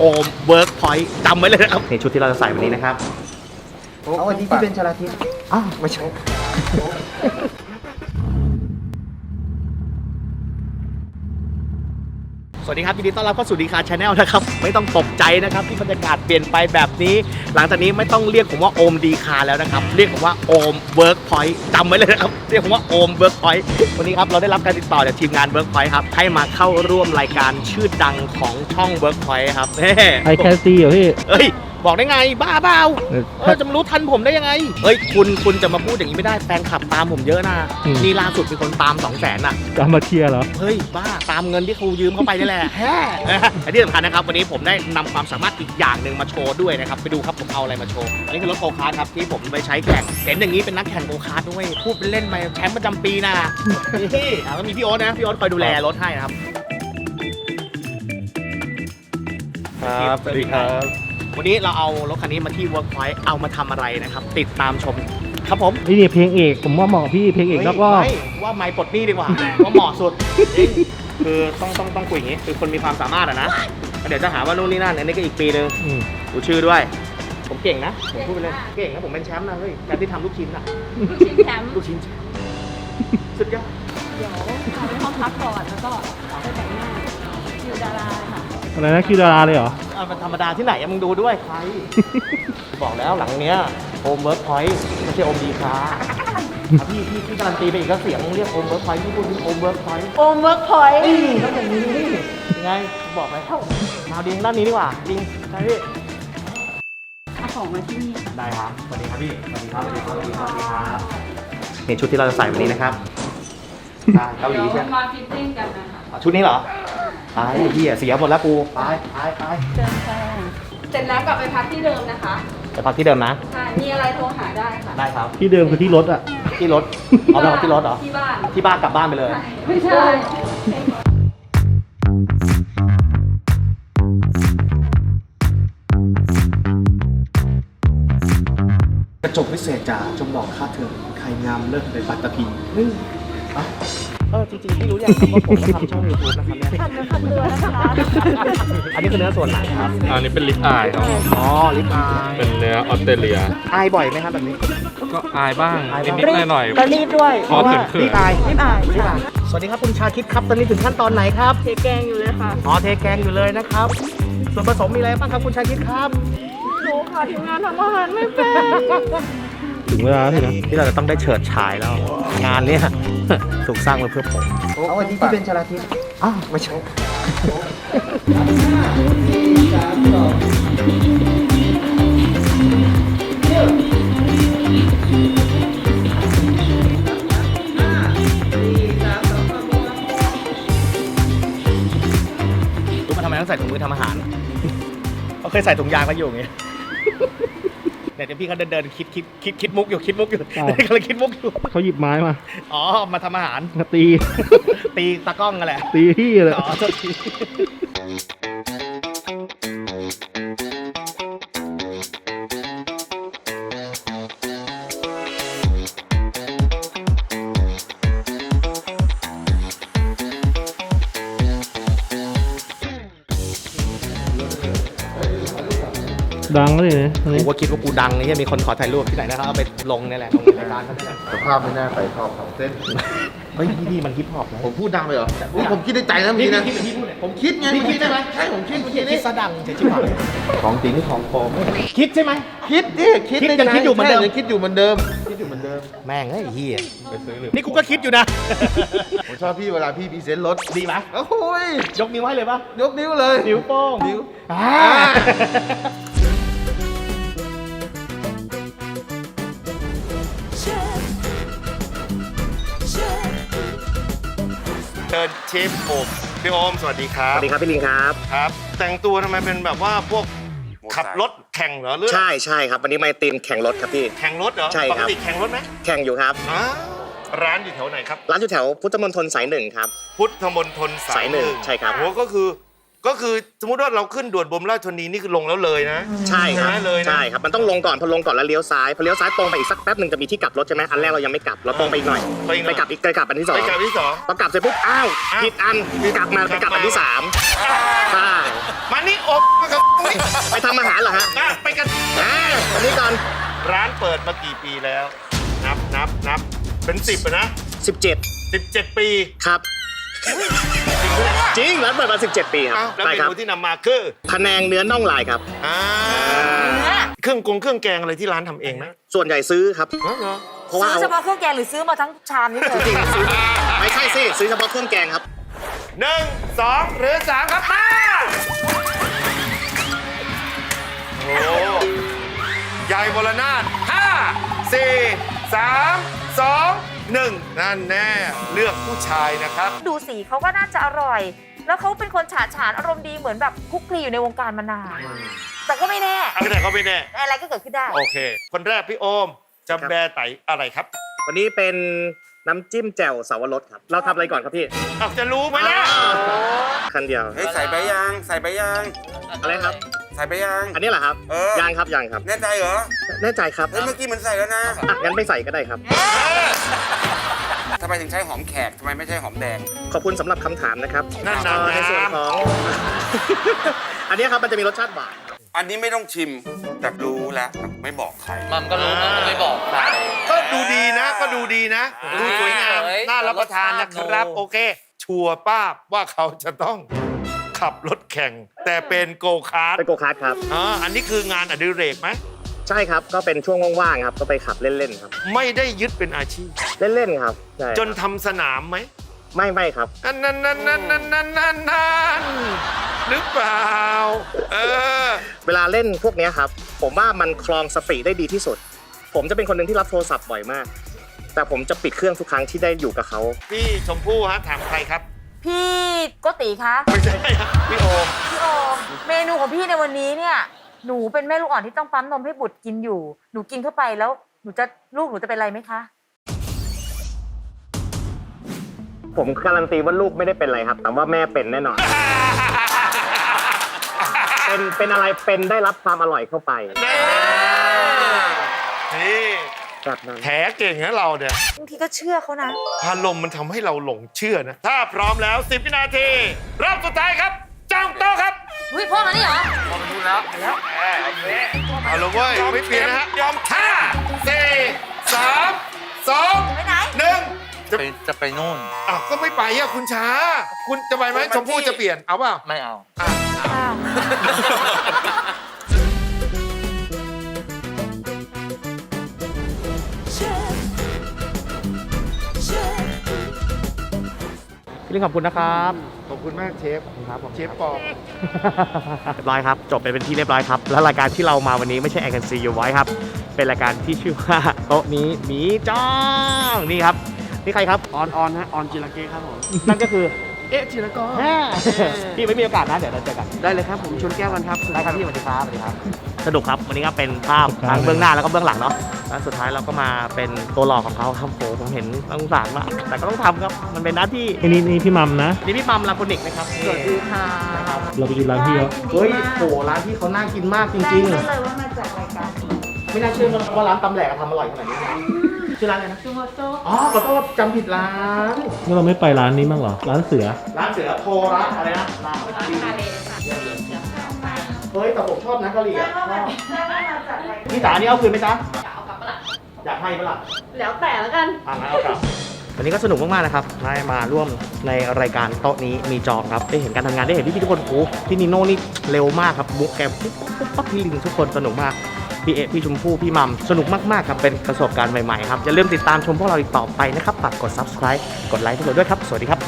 โอมเวิร์กพอยต์จำไว้เลยนะครับในชุดที่เราจะใส่วันนี้นะครับ เอาวันนี้ที่เป็นชลาทิศอ้าวไม่ใช่ สวัสดีครับยินดีต้อนรับเข้าสู่ดีคาชาแนลนะครับ ไม่ต้องตกใจนะครับที่บรรยากาศเปลี่ยนไปแบบนี้ หลังจากนี้ไม่ต้องเรียกผมว่าโอมดีคาแล้วนะครับ เรียกผมว่าโอมเวิร์กพอยต์จำไว้เลยนะครับ เรียกผมว่าโอมเวิร์กพอยต์วันนี้ครับเราได้รับการติดต่อจากทีมงานเวิร์กพอยต์ครับให้มาเข้าร่วมรายการชื่อดังของช่องเวิร์กพอยต์ครับเฮ้ไอแคสซีเหรอพี่ เอ้ย บอกได้ไง บ้าเปล่าเออเออจะมารู้ทันผมได้ยังไงเฮ้ยคุณคุณจะมาพูดอย่างนี้ไม่ได้แฟนคลับตามผมเยอะนะอืม นี่ล่าสุดมีคนตาม2 0 0 0 0นอะ จะเอามาเชียร์เหรอ เฮ้ย บ้า ตามเงินที่ครูยืมเข้าไปนี่แหละ แฮ่และที่สำคัญนะครับ วันนี้ผมได้นำความสามารถอีกอย่างหนึ่งมาโชว์ด้วยนะครับ ไปดูครับ ผมเอาอะไรมาโชว์ อันนี้คือรถโกคาร์ทครับ ที่ผมไปใช้แข่งเห็นอย่างนี้เป็นนักแข่งโกคาร์ทด้วย พูดเป็นเล่นไปแชมป์ประจำปีนะนี่อะก็มีพี่โอ๊ตนะ พี่โอ๊ตคอยดูแลรถให้นะครับ ครับ สวัสดีครับ วันนี้เราเอารถคันนี้มาที่ Workpoint เอามาทำอะไรนะครับ ติดตามชมครับผมนี่นี่เพลงเอกผมว่าเหมาะพี่เพลงเอกแล้วก็ไม่ว่าไม้ปลดหนี้ดีกว่า ว่าเหมาะสุดจริงคือต้องต้องต้องคุยอย่างนี้ คือคนมีความสามารถอะนะเดี๋ยวจะหาว่านู่นนี่นั่นอันนี้ก็อีกปีนึง อืมดูชื่อด้วย ผมเก่งนะ ผมพูดไปเลย เก่งนะผมเป็นแชมป์นะเฮ้ยแชมป์ที่ทำลูกชิ้นอะลูกชิ้นแชมป์ลูกชิ้นแชมป์สุดยอด เดี๋ยวเอาไปห้องพักก่อนแล้วก็ไปแต่งหน้าคิวดาราค่ะอะไรนะคิวดาราเลยเหรออะมันธรรมดาที่ไหนอะมึงดูด้วยใคร บอกแล้วหลังเนี้ยโอมเวิร์กพอยต์ไม่ใช่โอมดีค้าอะพี่พี่พี่การันตีไปอีกก็เสียงเรียกโอมเวิร์กพอยต์พี่พูดถึงโอมเวิร์กพอยต์โอมเวิร์กพอยต์นี่ต้องอย่างนี้นี่ยังไงบอกแล้วมาดิงด้านนี้ดีกว่าดิงใช่พี่เอาของมาที่นี่ ได้ครับสวัสดีครับพี่สวัสดีครับสวัสดีครับสวัสดีครับสวัสดีครับนี่ชุดที่เราจะใส่วันนี้นะครับอ่าเกาหลีใช่ไหมมาฟิตติ้งกันนะคะอะชุดนี้เหรอ ตายไอ้เหี้ยเสียหมดแล้วกูไปไปไปเชิญค่ะเสร็จแล้วกลับไปพักที่เดิมนะคะไปพักที่เดิมนะค่ะมีอะไรโทรหาได้ค่ะได้ครับ ที่เดิมคือที่รถอะ ที่รถเอาไปพักที่รถเหรอที่บ้านที่บ้านกลับบ้านไปเลย ไม่ใช่กระจกวิเศษจ๋าจงบอกข้าเถิดใครงามเลิศในปัตตภีนี่อะ เออจริงๆพี่รู้ยังครับว่าผมทำช่องยูทูบนะครับเนี่ยขันเนื้อขันตัวนะคะอันนี้คือเนื้อส่วนไหนครับอันนี้เป็นลิปอายครับอ๋อลิปอายเป็นเนื้อออสเตรเลียอายบ่อยไหมครับแบบนี้ ก็อายบ้างอายบ้างนิดๆหน่อยก็รีบด้วยพอเขินๆรีบอายรีบอ่านรีบอายสวัสดีครับคุณชาคิดครับตอนนี้ถึงขั้นตอนไหนครับเทแกงอยู่เลยค่ะอ๋อเทแกงอยู่เลยนะครับ ส่วนผสมมีอะไรบ้างครับคุณชาคิดครับรู้ค่ะทีมงานทำอาหารไม่เป็น ถึงเวลาแล้วสินะที่เราจะต้องได้เฉิดฉายแล้ว งานเนี้ยถูกสร้างมาเพื่อผมเอาวันนี้ที่เป็นชลาทิศอ้าวไม่ใช่รู้มาทำไมต้องใส่ถุงมือทำอาหาร เขาเคยใส่ถุงยางมาอยู่ไง เนี่ยเดี๋ยวพี่เขาเดินเดินๆคิดคิดคิดคิดมุกอยู่คิดมุกอยู่กำลังคิดมุกอยู่เขาหยิบไม้มาอ๋อมาทำอาหารมาตี ตีตากล้องกันแหละตีพี่เลยอ๋อโทษที ดังเลยนะอันกูนี้ก็คิดว่ากูดังนี่มีคนขอถ่ายรูปที่ไหนนะครับเอาไปลงเนี่ยแหละลงในรายการเขาเนี่ยสภาพไม่น่าใส่ทอบสองเส้น เฮ้ยพี่พี่มันฮิปฮอปนะผมพูดดังเลยเหรออุ๊ยผมคิดในใจนะเมื่อกี้นะพี่พี่พูดเลยผมคิดไงพี่เมื่อคิกี้ดใช่ไหมใช่ผมคิดเมื่อคิกี้ดนี้ซะดังเฉยชิบหายของจริงของปลอมคิดใช่ไหม คิดดิคิดคิดในยังใจคิดอยู่เหมือนเดิม ใช่ยังคิดอยู่เหมือนเดิม คิดอยู่เหมือนเดิม แม่งเฮ้ยเฮียไปซื้อหรือนี่กูก็คิดอยู่นะ ผมชอบพี่เวลาพี่พรีเซนต์รถดีไหมโอ้โหยยกนิ้วให้เลยปะยกนิ้วเลย นิ้วโป้ง นิ้ว อ่า ชิญเชฟโอมพี่โอมสวัสดีครัสบวัสดีครับพี่ลิงครับ ครับ แต่งตัวทำไมเป็นแบบว่าพวกขับรถแข่งเหรอหรือใช่ใช่ครับวันนี้มาตีมแข่งรถครับพี่ แข่งรถเหรอใช่ปคกรับติแข่งรถไหมแข่งอยู่ครับ อ้าวร้านอยู่แถวไหนครับ ร้านอยู่แถวพุทธมณฑลสายหนึ่งครับ พุทธมณฑลสาสายยหหนึ่นึ่งงใช่ครับ โอ้ก็คือ ก็คือสมมติว่าเราขึ้นด่วนบรมราชชนนีนี่คือลงแล้วเลยนะ ใช่ครับใช่เลยนะ ใช่ครับมันต้องลงก่อนพอลงก่อนแล้วเลี้ยวซ้ายพอเลี้ยวซ้ายตรงไปอีกสักแป๊บหนึ่งจะมีที่กลับรถใช่ไหมอันแรกเรายังไม่กลับเราตรงไปอีกหน่อยไปอีกหน่ไปอย กลับอีกไปกลับอันที่สองไปกลับที่สอง พอกลับเสร็จปุ๊บอ้าวอ้าวผิดอันกลับมาไปกลับอันที่สามใช่มานี่อบมากับนี่ไปทำอาหารเหรอฮะอะไปกันอ่าวันนี้ก่อนร้านเปิดมากี่ปีแล้ว นับนับนับเป็นสิบอะนะ17สิบเจ็ดปี ครับ จริงร้านเปิดมา 17 ปีครับเอ้าแล้วใช่เมครับนูที่นำมาคือพะแนงเนื้อน่องลายครับ อ่าเครื่องกงเครื่องแกงอะไรที่ร้านทำเองไหมส่วนใหญ่ซื้อครับเหรอเหรอเพราะว่าซื้อเอาเฉพาะเครื่องแกงหรือซื้อมาทั้งชามนี้เลยไม่ใช่สิ ซื้อเฉพาะเครื่องแกงครับ หนึ่งสองหรือสามครับมาโอ้ใหญ่บรนาถห้าสี่สามสอง หนึ่งนั่นแน่เลือกผู้ชายนะครับ ดูสีเขาก็น่าจะอร่อย แล้วเขาเป็นคนฉาดฉานอารมณ์ดีเหมือนแบบคุกคลีอยู่ในวงการมานานแต่ก็ไม่แน่ เอาแต่เขาไม่แน่ อะไรก็เกิดขึ้นได้ โอเค คนแรกพี่โอมจะครับแบร์ไตอะไรครับวันนี้เป็นน้ำจิ้มแจ่วสาวรสครับ เราทำอะไรก่อนครับพี่เอาจะรู้ไหมล่ะ คันเดียว เฮ้ยใส่ใบยาง ใส่ใบยางอะไรครับ ใส่ใบยางอันนี้เหรอครับเออ ยางครับยางครับ แน่ใจเหรอแน่ใจครับเฮ้ยเมื่อกี้มันใส่แล้วนะอะงั้นไม่ใส่ก็ได้ครับ ทำไมถึงใช้หอมแขกทำไมไม่ใช่หอมแดง ขอบคุณสำหรับคำถามนะครับนั่นเอ่นะอในส่วนของ อันนี้ครับมันจะมีรสชาติหวาน อันนี้ไม่ต้องชิมแต่รู้แล้วไม่บอกใคร มัมก็รู้มัมก็ไม่บอกใคร ก็ดูดีนะก็ดูดีนะอ่าดูสวยงาม สวยน่ารับประทานนะครับ รสชาติโอเค ชัวร์ป้าบว่าเขาจะต้อง ขับรถแข่ง แต่เป็นโกคาร์ทเป็นโกคาร์ทครับ อ่าอันนี้คืองานอดิเรกไหมใช่ครับ ก็เป็นช่วงว่างๆครับ ก็ไปขับเล่นๆครับ ไม่ได้ยึดเป็นอาชีพ เล่นๆครับใช่ครับจนทำสนามไหมไม่ไม่ครับ นั่นนั่นนั่นนั่นนั่นนั่นนั่นนั่นหรือเปล่า เออ เวลาเล่นพวกเนี้ยครับ ผมว่ามันคลองสติได้ดีที่สุด ผมจะเป็นคนหนึ่งที่รับโทรศัพท์บ่อยมาก แต่ผมจะปิดเครื่องทุกครั้งที่ได้อยู่กับเขา พี่ชมพู่ฮะถามใครครับ พี่โกติคะไม่ใช่ครับพี่โอมพี่โอมเมนูของพี่ในวันนี้เนี่ยหนูเป็นแม่ลูกอ่อนที่ต้องปั๊มนมให้บุตรกินอยู่ หนูกินเข้าไปแล้วหนูจะลูกหนูจะเป็นอะไรไหมคะ ผมการันตีว่าลูกไม่ได้เป็นอะไรครับ แต่ว่าแม่เป็นแน่นอน เป็นเป็นอะไรเป็นได้รับความอร่อยเข้าไป นี่ แบบนั้นแถเก่งนะเราเนี่ยบางทีก็เชื่อเขานะ อารมณ์มันทำให้เราหลงเชื่อนะ ถ้าพร้อมแล้ว 10 วินาทีรอบสุดท้ายครับจ้องโต๊ะครับอุ้ยพ่อมานี่เหรอเอาละเว้ยไม่เปลี่ยนนะฮะยอมท่าสี่สามสองไปไหน หนึ่งจะไปจะไปนู่นอ้าวก็ไม่ไปอะคุณช้า คุณจะไปไหมชมพู่จะเปลี่ยนเอาเปล่าไม่เอาอะอ้าว พี่ลิงขอบคุณนะครับ ขอบคุณมากเชฟครับผม เชฟปอมเรียบร้อยครับ จบไปเป็นที่เรียบร้อยครับ แล้วรายการที่เรามาวันนี้ไม่ใช่ I Can See You Voice ครับ เป็นรายการที่ชื่อว่าโต๊ะนี้หมีจ้องนี่ครับ นี่ใครครับ ออนออนฮะออนจิรเกครับผมนั่นก็คือเอ๊ะจิรกรแม่พี่ไม่มีโอกาสนะ เดี๋ยวเราเจอกัน ได้เลยครับผมชนแก้วกันครับ ได้ครับพี่สวัสดีครับสวัสดีครับ สนุกครับ วันนี้ก็เป็นภาพทั้งเบื้องหน้าแล้วก็เบื้องหลังเนาะแล้วสุดท้ายเราก็มาเป็นตัวหลอกของเขาครับโหผมเห็นต้องสงสารมากแต่ก็ต้องทำครับ มันเป็นหน้าที่นี่นี่พี่มัมนะนี่พี่มัมลาโคนิกนะครับสวัสดีค่ะเราไปกินร้านพี่เขาเฮ้ยโหร้านที่เขาน่ากินมากจริงรู้เลยว่ามาจากรายการๆไม่น่าเชื่อว่าร้านตำแหลกทำอร่อยขนาดนี้นะชื่อร้านอะไรนะจูโมโจ๊กอ๋อขอโทษจำผิดร้านแล้วเราไม่ไปร้านนี้บ้างเหรอ ร้านเสือ ร้านเสือโทระอะไรนะร้านร้านคาเล เฮ้ยแต่ผมชอบนะกะหรี่อะชอบแม่ว่ามาจากรายการพี่จ๋านี่เอาคืนไหมจ๊ะจะเอากลับปะล่ะอยากให้ปะล่ะแล้วแต่แล้วกัน อ่างั้นเอากลับ วันนี้ก็สนุกมากๆนะครับ ได้มาร่วมในรายการโต๊ะนี้มีจองครับ ได้เห็นการทำงานได้เห็นพี่ๆทุกคนโอ้โหพี่นิโน่นี่เร็วมากครับมุกแกปุ๊บปุ๊บปุ๊บปั๊บพี่ลิงทุกคนสนุกมาก พี่เอะพี่ชมพู่พี่มัมสนุกมากๆครับ เป็นประสบการณ์ใหม่ๆครับอย่าลืมติดตามชมพวกเราอีกต่อไปนะครับฝากกด subscribe กดไลค์ให้เราด้วยครับ สวัสดีครับ